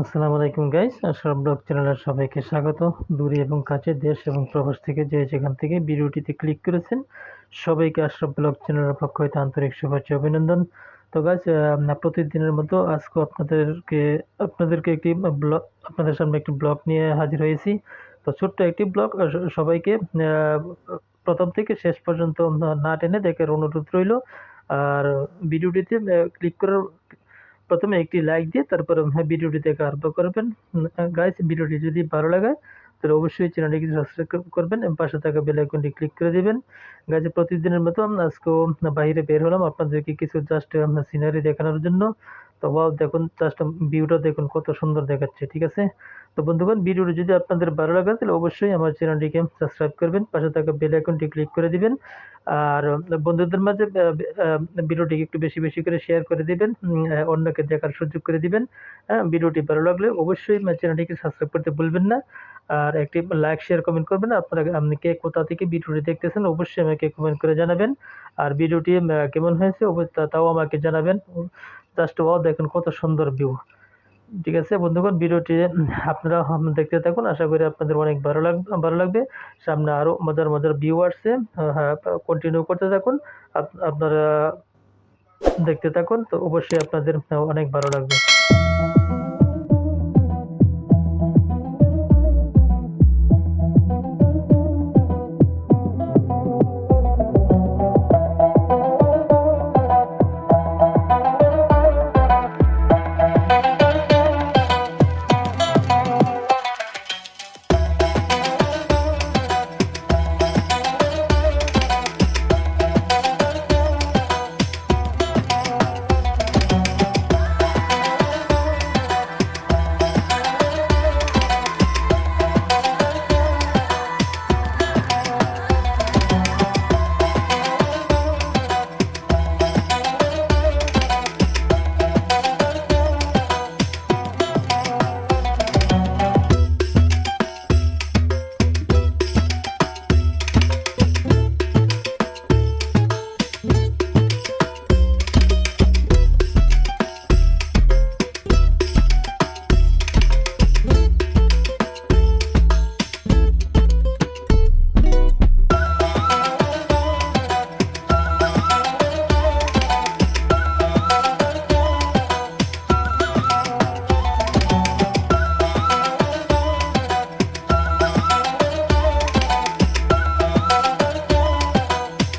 আসসালামু আলাইকুম guys Ashraf blog চ্যানেলের সবাইকে স্বাগত। দূরে এবং কাছে দেশ এবং প্রবাস থেকে যে যেখান থেকে ভিডিওটিতে ক্লিক করেছেন, সবাইকে আশরাফ ব্লগ চ্যানেলের পক্ষ হইতে আন্তরিক শুভেচ্ছা অভিনন্দন। তো গাইস প্রতিদিনের মতো আজকে আপনাদেরকে আপনাদেরকে একটি ব্লগ আপনাদের সামনে একটি ব্লগ নিয়ে হাজির হয়েছি। তো ছোট্ট একটি ব্লগ সবাইকে প্রথম থেকে শেষ পর্যন্ত না টেনে দেখার অনুরোধ রইল। আর ভিডিওটিতে ক্লিক করার প্রথমে একটি লাইক দিয়ে তারপরে ভিডিওটি দেখা আরম্ভ করবেন। গাইস ভিডিওটি যদি ভালো লাগে, তাহলে অবশ্যই চ্যানেলটিকে সাবস্ক্রাইব করবেন এবং পাশে থাকা বেল আইকনটি ক্লিক করে দেবেন। গাইস প্রতিদিনের মতো আজকেও বাইরে বের হলাম আপনাদেরকে কিছু জাস্ট সিনারি দেখানোর জন্য। তো ওয়াও দেখুন জাস্ট ভিউটা দেখুন, কত সুন্দর দেখাচ্ছে, ঠিক আছে? তো বন্ধুগণ, ভিডিওটি যদি আপনাদের ভালো লাগে, তাহলে অবশ্যই আমার চ্যানেলটিকে সাবস্ক্রাইব করবেন, পাশে থাকা বেল আইকনটি ক্লিক করে দিবেন, আর, বন্ধুদের মাঝে ভিডিওটিকে একটু বেশি বেশি করে শেয়ার করে দিবেন অন্যকে দেখার সুযোগ করে দিবেন হ্যাঁ ভিডিওটি ভালো লাগলে অবশ্যই চ্যানেলটিকে সাবস্ক্রাইব করতে ভুলবেন না, আর একটি লাইক শেয়ার কমেন্ট করবেন, আপনারা, আপনি কে কোথা থেকে ভিডিওটি দেখতেছেন, অবশ্যই আমাকে কমেন্ট করে জানাবেন, আর ভিডিওটি কেমন হয়েছে তাও আমাকে জানাবেন জাস্ট ও দেখুন কত সুন্দর ভিউ ঠিক আছে, বন্ধুগণ, ভিডিওটি আপনারা দেখতে থাকুন। আশা করি আপনাদের অনেক ভালো লাগবে ভালো লাগবে। সামনে আরও মজার মজার ভিউ আসছে। হ্যাঁ কন্টিনিউ করতে থাকুন। আপ- আপনারা দেখতে থাকুন। তো অবশ্যই আপনাদের অনেক ভালো লাগবে।